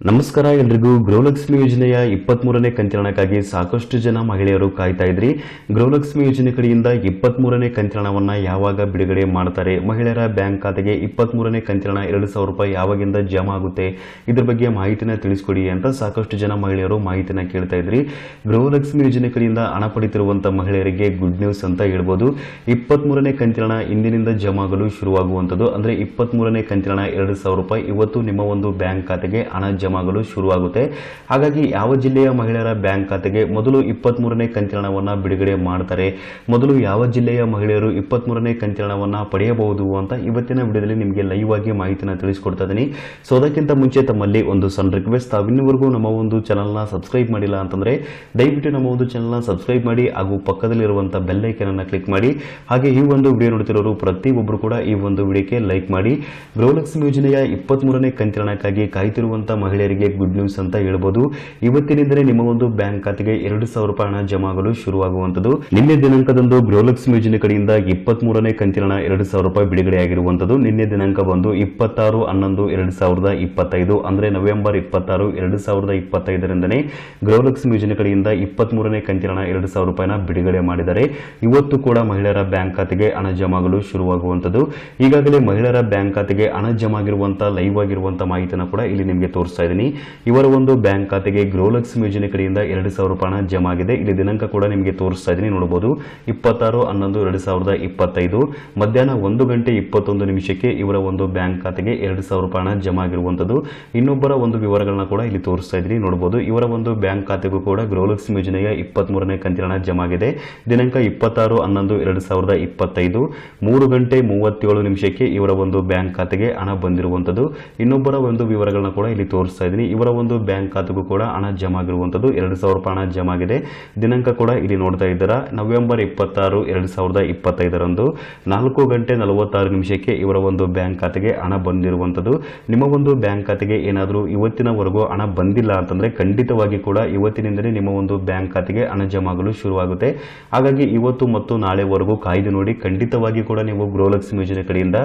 ನಮಸ್ಕಾರ ಎಲ್ರಿಗೂ. ಗೃಹಲಕ್ಷ್ಮಿ ಯೋಜನೆಯ ಇಪ್ಪತ್ಮೂರನೇ ಕಂತಿರಣಕ್ಕಾಗಿ ಸಾಕಷ್ಟು ಜನ ಮಹಿಳೆಯರು ಕಾಯ್ತಾ ಇದ್ರಿ. ಗೃಹಲಕ್ಷ್ಮಿ ಯೋಜನೆ ಕಡೆಯಿಂದ ಇಪ್ಪತ್ಮೂರನೇ ಕಂತಿರಣವನ್ನ ಯಾವಾಗ ಬಿಡುಗಡೆ ಮಾಡ್ತಾರೆ? ಮಹಿಳೆಯರ ಬ್ಯಾಂಕ್ ಖಾತೆಗೆ ಇಪ್ಪತ್ಮೂರನೇ ಕಂತಿರಣ ಎರಡು ಸಾವಿರ ರೂಪಾಯಿ ಯಾವಾಗಿಂದ ಜಮಾ ಆಗುತ್ತೆ? ಇದ್ರ ಬಗ್ಗೆ ಮಾಹಿತಿನ ತಿಳಿಸ್ಕೊಡಿ ಅಂತ ಸಾಕಷ್ಟು ಜನ ಮಹಿಳೆಯರು ಮಾಹಿತಿನ ಕೇಳ್ತಾ ಇದ್ರಿ. ಗೃಹಲಕ್ಷ್ಮಿ ಯೋಜನೆ ಕಡೆಯಿಂದ ಹಣ ಪಡಿತಿರುವಂತ ಮಹಿಳೆಯರಿಗೆ ಗುಡ್ ನ್ಯೂಸ್ ಅಂತ ಹೇಳ್ಬೋದು. ಇಪ್ಪತ್ಮೂರನೇ ಕಂತಿರಣ ಇಂದಿನಿಂದ ಜಮಾಗಲು ಶುರುವಾಗುವಂಥದ್ದು. ಅಂದ್ರೆ ಇಪ್ಪತ್ಮೂರನೇ ಕಂತಿರಣ ಎರಡು ಸಾವಿರ ರೂಪಾಯಿ ಇವತ್ತು ನಿಮ್ಮ ಒಂದು ಬ್ಯಾಂಕ್ ಖಾತೆಗೆ ಹಣ ಜಮಾಗಲು ಶುರುವಾಗುತ್ತೆ. ಹಾಗಾಗಿ ಯಾವ ಜಿಲ್ಲೆಯ ಮಹಿಳೆಯರ ಬ್ಯಾಂಕ್ ಖಾತೆಗೆ ಮೊದಲು ಇಪ್ಪತ್ಮೂರನೇ ಕಂತಿರಣವನ್ನ ಬಿಡುಗಡೆ ಮಾಡ್ತಾರೆ? ಮೊದಲು ಯಾವ ಜಿಲ್ಲೆಯ ಮಹಿಳೆಯರು ಇಪ್ಪತ್ಮೂರನೇ ಕಂತಿರಣವನ್ನ ಪಡೆಯಬಹುದು ಅಂತ ಇವತ್ತಿನ ವಿಡಿಯೋದಲ್ಲಿ ನಿಮಗೆ ಲೈವ್ ಆಗಿ ಮಾಹಿತಿನ ತಿಳಿಸ್ಕೊಡ್ತಾ ಇದ್ದೀನಿ. ಸೊ ಅದಕ್ಕಿಂತ ಮುಂಚೆ ತಮ್ಮಲ್ಲಿ ಒಂದು ಸಣ್ಣ ರಿಕ್ವೆಸ್ಟ್ ತಾವಿನ್ನವರೆಗೂ ನಮ್ಮ ಒಂದು ಚಾನಲ್ನ ಸಬ್ಸ್ಕ್ರೈಬ್ ಮಾಡಿಲ್ಲ ಅಂತಂದ್ರೆ ದಯವಿಟ್ಟು ನಮ್ಮ ಒಂದು ಚಾನಲ್ನ ಸಬ್ಸ್ಕ್ರೈಬ್ ಮಾಡಿ ಹಾಗೂ ಪಕ್ಕದಲ್ಲಿರುವಂಥ ಬೆಲ್ ಅನ್ನು ಕ್ಲಿಕ್ ಮಾಡಿ. ಹಾಗೆ ಈ ಒಂದು ವಿಡಿಯೋ ನೋಡ್ತಿರೋರು ಪ್ರತಿಯೊಬ್ಬರು ಕೂಡ ಈ ಒಂದು ವಿಡಿಯೋಕ್ಕೆ ಲೈಕ್ ಮಾಡಿ. ಗೃಹಲಕ್ಷ್ಮಿ ಯೋಜನೆಯ ಇಪ್ಪತ್ಮೂರನೇ ಕಂತಿರಣಕ್ಕಾಗಿ ಕಾಯ್ತಿರುವಂಥ ಮಹಿಳೆಯರಿಗೆ ಗುಡ್ ನ್ಯೂಸ್ ಅಂತ ಹೇಳ್ಬೋದು. ಇವತ್ತಿನಿಂದಲೇ ನಿಮ್ಮ ಒಂದು ಬ್ಯಾಂಕ್ ಖಾತೆಗೆ ಎರಡು ಸಾವಿರ ರೂಪಾಯಿ ಹಣ ಜಮಾ ಆಗಲು ನಿನ್ನೆ ದಿನಾಂಕದಂದು ಗೃಹಲಕ್ಷ್ಮಿ ಯೋಜನೆ ಕಡೆಯಿಂದ ಇಪ್ಪತ್ಮೂರನೇ ಕಂತಿರಣ ಎರಡು ಸಾವಿರ ರೂಪಾಯಿ ಬಿಡುಗಡೆ ಆಗಿರುವಂಥದ್ದು ನಿನ್ನೆ ದಿನಾಂಕ ಬಂದು ಇಪ್ಪತ್ತಾರು ಹನ್ನೊಂದು ಎರಡು ಸಾವಿರದ ಇಪ್ಪತ್ತೈದು, ಅಂದ್ರೆ ನವೆಂಬರ್ ಇಪ್ಪತ್ತಾರು ಎರಡು ಸಾವಿರದ ಇಪ್ಪತ್ತೈದರಿಂದನೇ ಗೃಹಲಕ್ಷ್ಮಿ ಯೋಜನೆ ಕಡೆಯಿಂದ ಇಪ್ಪತ್ಮೂರನೇ ಕಂತಿರಣ ಎರಡು ಸಾವಿರ ರೂಪಾಯಿನ ಬಿಡುಗಡೆ ಮಾಡಿದ್ದಾರೆ ಇವತ್ತು ಕೂಡ ಮಹಿಳೆಯರ ಬ್ಯಾಂಕ್ ಖಾತೆಗೆ ಹಣ ಜಮಾಗಲು ಶುರುವಾಗುವಂಥದ್ದು. ಈಗಾಗಲೇ ಮಹಿಳೆಯರ ಬ್ಯಾಂಕ್ ಖಾತೆಗೆ ಹಣ ಜಮಾ ಆಗಿರುವಂಥ ಲೈವ್ ಆಗಿರುವಂಥ ಮಾಹಿತಿಯನ್ನು ಕೂಡ ಇಲ್ಲಿ ನಿಮಗೆ ತೋರಿಸ್ತಾ ಇದ್ದೀನಿ. ಇವರ ಒಂದು ಬ್ಯಾಂಕ್ ಖಾತೆಗೆ ಗ್ರೋಲಕ್ಸ್ ಯೋಜನೆ ಕಡೆಯಿಂದ ಎರಡು ಸಾವಿರ ರೂಪಾಯಿ ಜಮಾ ಆಗಿದೆ ಇಲ್ಲಿ ದಿನಾಂಕ ಕೂಡ ನಿಮಗೆ ತೋರಿಸ್ತಾ ಇದ್ದೀನಿ. ನೋಡಬಹುದು. ಇಪ್ಪತ್ತಾರು, ಹನ್ನೊಂದು, ಎರಡು ಸಾವಿರದ ಇಪ್ಪತ್ತೈದು. ಮಧ್ಯಾಹ್ನ ಒಂದು ಗಂಟೆ ಇಪ್ಪತ್ತೊಂದು ನಿಮಿಷಕ್ಕೆ ಇವರ ಒಂದು ಬ್ಯಾಂಕ್ ಖಾತೆಗೆ ಎರಡು ಸಾವಿರ ರೂಪಾಯಿ ಜಮಾ ಆಗಿರುವಂಥದ್ದು ಇನ್ನೊಬ್ಬರ ಒಂದು ವಿವರಗಳನ್ನ ಕೂಡ ಇಲ್ಲಿ ತೋರಿಸ್ತಾ ಇದ್ದೀನಿ. ನೋಡಬಹುದು. ಇವರ ಒಂದು ಬ್ಯಾಂಕ್ ಖಾತೆಗೂ ಕೂಡ ಗ್ರೋಲಕ್ಸ್ ಯೋಜನೆಯ ಇಪ್ಪತ್ಮೂರನೇ ಕಂತಿನ ಹಣ ಜಮಾ ಆಗಿದೆ ದಿನಾಂಕ ಇಪ್ಪತ್ತಾರು, ಹನ್ನೊಂದು, ಎರಡು ಸಾವಿರದ ಇಪ್ಪತ್ತೈದು. ಮೂರು ಗಂಟೆ ಮೂವತ್ತೇಳು ನಿಮಿಷಕ್ಕೆ ಇವರ ಒಂದು ಬ್ಯಾಂಕ್ ಖಾತೆಗೆ ಹಣ ಬಂದಿರುವಂಥದ್ದು. ಇನ್ನೊಬ್ಬರ ಒಂದು ವಿವರಗಳನ್ನ ಕೂಡ ಇಲ್ಲಿ ತೋರಿಸ್ತಾ ಇದ್ದೀನಿ. ಇವರ ಒಂದು ಬ್ಯಾಂಕ್ ಖಾತೆಗೂ ಕೂಡ ಹಣ ಜಮಾ ಆಗಿರುವಂಥದ್ದು ಎರಡು ಸಾವಿರ ರೂಪಾಯಿ ಹಣ ಜಮಾ ಆಗಿದೆ. ದಿನಾಂಕ ಕೂಡ ಇಲ್ಲಿ ನೋಡ್ತಾ ಇದ್ದೀರಾ. ನವೆಂಬರ್ ಇಪ್ಪತ್ತಾರು, ಎರಡು ಸಾವಿರದ ಇಪ್ಪತ್ತೈದರಂದು ನಾಲ್ಕು ಗಂಟೆ ನಲವತ್ತಾರು ನಿಮಿಷಕ್ಕೆ ಇವರ ಒಂದು ಬ್ಯಾಂಕ್ ಖಾತೆಗೆ ಹಣ ಬಂದಿರುವಂಥದ್ದು ನಿಮ್ಮ ಒಂದು ಬ್ಯಾಂಕ್ ಖಾತೆಗೆ ಏನಾದರೂ ಇವತ್ತಿನವರೆಗೂ ಹಣ ಬಂದಿಲ್ಲ ಅಂತಂದ್ರೆ ಖಂಡಿತವಾಗಿ ಕೂಡ ಇವತ್ತಿನಿಂದಲೇ ನಿಮ್ಮ ಒಂದು ಬ್ಯಾಂಕ್ ಖಾತೆಗೆ ಹಣ ಜಮಾಗಲು ಶುರುವಾಗುತ್ತೆ. ಹಾಗಾಗಿ ಇವತ್ತು ಮತ್ತು ನಾಳೆವರೆಗೂ ಕಾಯ್ದು ನೋಡಿ ಖಂಡಿತವಾಗಿ ಕೂಡ ನೀವು ಗೃಹಲಕ್ಷ್ಮಿ ಯೋಜನೆ ಕಡೆಯಿಂದ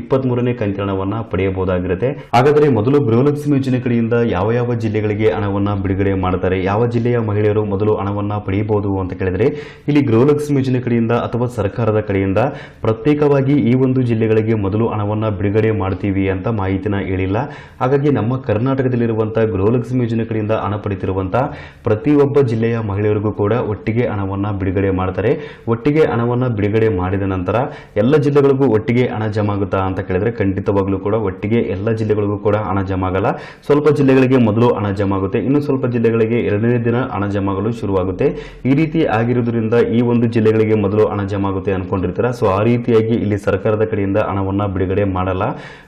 ಇಪ್ಪತ್ಮೂರನೇ ಕಂತಿರಣವನ್ನು ಪಡೆಯಬಹುದಾಗಿರುತ್ತೆ. ಹಾಗಾದರೆ ಮೊದಲು ಗೃಹಲಕ್ಷ್ಮಿ ಯೋಜನೆ ಕಡೆಯಿಂದ ಯಾವ ಯಾವ ಜಿಲ್ಲೆಗಳಿಗೆ ಹಣವನ್ನ ಬಿಡುಗಡೆ ಮಾಡ್ತಾರೆ, ಯಾವ ಜಿಲ್ಲೆಯ ಮಹಿಳೆಯರು ಮೊದಲು ಹಣವನ್ನ ಪಡೆಯಬಹುದು ಅಂತ ಕೇಳಿದರೆ, ಇಲ್ಲಿ ಗೃಹಲಕ್ಷ್ಮಿ ಯೋಜನೆ ಕಡೆಯಿಂದ ಅಥವಾ ಸರ್ಕಾರದ ಕಡೆಯಿಂದ ಪ್ರತ್ಯೇಕವಾಗಿ ಈ ಒಂದು ಜಿಲ್ಲೆಗಳಿಗೆ ಮೊದಲು ಹಣವನ್ನ ಬಿಡುಗಡೆ ಮಾಡ್ತೀವಿ ಅಂತ ಮಾಹಿತಿನ ಹೇಳಿಲ್ಲ. ಹಾಗಾಗಿ ನಮ್ಮ ಕರ್ನಾಟಕದಲ್ಲಿರುವಂತಹ ಗೃಹಲಕ್ಷ್ಮಿ ಯೋಜನೆ ಕಡೆಯಿಂದ ಹಣ ಪಡೆಯುತ್ತಿರುವಂತಹ ಪ್ರತಿಯೊಬ್ಬ ಜಿಲ್ಲೆಯ ಮಹಿಳೆಯರಿಗೂ ಕೂಡ ಒಟ್ಟಿಗೆ ಹಣವನ್ನ ಬಿಡುಗಡೆ ಮಾಡ್ತಾರೆ. ಒಟ್ಟಿಗೆ ಹಣವನ್ನ ಬಿಡುಗಡೆ ಮಾಡಿದ ನಂತರ ಎಲ್ಲ ಜಿಲ್ಲೆಗಳಿಗೂ ಒಟ್ಟಿಗೆ ಹಣ ಜಮಾ ಆಗುತ್ತಾ ಅಂತ ಕೇಳಿದ್ರೆ ಖಂಡಿತವಾಗ್ಲೂ ಕೂಡ ಒಟ್ಟಿಗೆ ಎಲ್ಲ ಜಿಲ್ಲೆಗಳಿಗೂ ಕೂಡ ಹಣ ಜಮಾ ಆಗಲ್ಲ. ಸ್ವಲ್ಪ ಜಿಲ್ಲೆಗಳಿಗೆ ಮೊದಲು ಹಣ ಜಮಾಗುತ್ತೆ. ಇನ್ನು ಸ್ವಲ್ಪ ಜಿಲ್ಲೆಗಳಿಗೆ ಎರಡನೇ ದಿನ ಹಣ ಜಮಾಗಲು ಶುರುವಾಗುತ್ತೆ. ಈ ರೀತಿ ಆಗಿರುವುದರಿಂದ ಈ ಒಂದು ಜಿಲ್ಲೆಗಳಿಗೆ ಮೊದಲು ಹಣ ಜಮಾ ಆಗುತ್ತೆ ಅನ್ಕೊಂಡಿರ್ತೀರಾ? ಸೊ ಆ ರೀತಿಯಾಗಿ ಇಲ್ಲಿ ಸರ್ಕಾರದ ಕಡೆಯಿಂದ ಹಣವನ್ನ ಬಿಡುಗಡೆ ಮಾಡಲ್ಲ.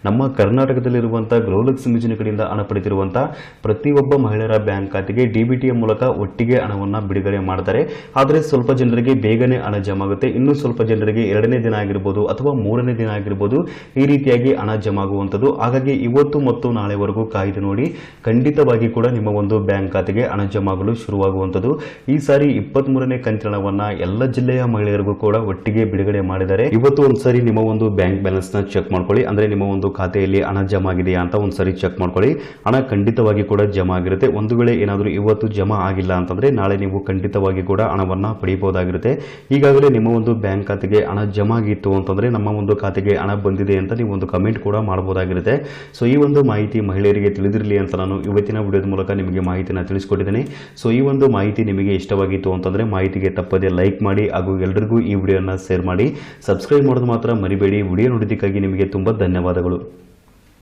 ನಮ್ಮ ಕರ್ನಾಟಕದಲ್ಲಿರುವಂತಹ ಗೃಹಲಕ್ಷ್ಮಿ ಯೋಜನೆ ಕಡೆಯಿಂದ ಹಣ ಪಡೆದಿರುವಂತಹ ಪ್ರತಿಯೊಬ್ಬ ಮಹಿಳೆಯರ ಬ್ಯಾಂಕ್ ಖಾತೆಗೆ ಡಿಬಿಟಿಯ ಮೂಲಕ ಒಟ್ಟಿಗೆ ಹಣವನ್ನ ಬಿಡುಗಡೆ ಮಾಡ್ತಾರೆ. ಆದರೆ ಸ್ವಲ್ಪ ಜನರಿಗೆ ಬೇಗನೆ ಹಣ ಜಮಾ ಆಗುತ್ತೆ ಇನ್ನು ಸ್ವಲ್ಪ ಜನರಿಗೆ ಎರಡನೇ ದಿನ ಆಗಿರ್ಬೋದು ಅಥವಾ ಮೂರನೇ ದಿನ ಆಗಿರ್ಬೋದು ಈ ರೀತಿಯಾಗಿ ಹಣ ಜಮಾ ಆಗುವಂಥದ್ದು ಹಾಗಾಗಿ ಇವತ್ತು ಮತ್ತು ನಾಳೆವರೆಗೂ ಕಾಯ್ದು ನೋಡಿ ಖಂಡಿತವಾಗಿ ಕೂಡ ನಿಮ್ಮ ಒಂದು ಬ್ಯಾಂಕ್ ಖಾತೆಗೆ ಹಣ ಜಮಾಗಲು ಶುರುವಾಗುವಂಥದ್ದು. ಈ ಸಾರಿ ಇಪ್ಪತ್ತ್ ಮೂರನೇ ಕಂತಿರಣವನ್ನ ಎಲ್ಲ ಜಿಲ್ಲೆಯ ಮಹಿಳೆಯರಿಗೂ ಕೂಡ ಒಟ್ಟಿಗೆ ಬಿಡುಗಡೆ ಮಾಡಿದ್ದಾರೆ. ಇವತ್ತು ಒಂದ್ಸರಿ ನಿಮ್ಮ ಒಂದು ಬ್ಯಾಂಕ್ ಬ್ಯಾಲೆನ್ಸ್ನ ಚೆಕ್ ಮಾಡ್ಕೊಳ್ಳಿ. ಅಂದ್ರೆ ನಿಮ್ಮ ಒಂದು ಖಾತೆಯಲ್ಲಿ ಹಣ ಜಮಾ ಆಗಿದೆಯಾ ಅಂತ ಒಂದ್ಸರಿ ಚೆಕ್ ಮಾಡ್ಕೊಳ್ಳಿ. ಹಣ ಖಂಡಿತವಾಗಿ ಕೂಡ ಜಮಾ ಆಗಿರುತ್ತೆ. ಒಂದು ವೇಳೆ ಏನಾದರೂ ಇವತ್ತು ಜಮಾ ಆಗಿಲ್ಲ ಅಂತಂದ್ರೆ ನಾಳೆ ನೀವು ಖಂಡಿತವಾಗಿ ಕೂಡ ಹಣವನ್ನ ಪಡೆಯಬಹುದಾಗಿರುತ್ತೆ ಈಗಾಗಲೇ ನಿಮ್ಮ ಒಂದು ಬ್ಯಾಂಕ್ ಖಾತೆಗೆ ಹಣ ಜಮಾ ಆಗಿತ್ತು ಅಂತಂದ್ರೆ ನಮ್ಮ ಒಂದು ಖಾತೆಗೆ ಹಣ ಬಂದಿದೆ ಅಂತ ನೀವು ಒಂದು ಕಮೆಂಟ್ ಕೂಡ ಮಾಡಬಹುದಾಗಿರುತ್ತೆ. ಸೊ, ಈ ಒಂದು ಮಾಹಿತಿ ಮಹಿಳೆಯರಿಗೆ ತಿಳಿದಿರಲಿ ಅಂತ ನಾನು ಇವತ್ತಿನ ವಿಡಿಯೋದ ಮೂಲಕ ನಿಮಗೆ ಮಾಹಿತಿನ ತಿಳಿಸ್ಕೊಟ್ಟಿದ್ದೀನಿ. ಸೊ ಈ ಒಂದು ಮಾಹಿತಿ ನಿಮಗೆ ಇಷ್ಟವಾಗಿತ್ತು ಅಂತಂದ್ರೆ ಮಾಹಿತಿಗೆ ತಪ್ಪದೆ ಲೈಕ್ ಮಾಡಿ ಹಾಗೂ ಎಲ್ರಿಗೂ ಈ ವಿಡಿಯೋನ ಶೇರ್ ಮಾಡಿ. ಸಬ್ಸ್ಕ್ರೈಬ್ ಮಾಡೋದು ಮಾತ್ರ ಮರಿಬೇಡಿ. ವಿಡಿಯೋ ನೋಡಿದ್ದಕ್ಕಾಗಿ ನಿಮಗೆ ತುಂಬ ಧನ್ಯವಾದಗಳು.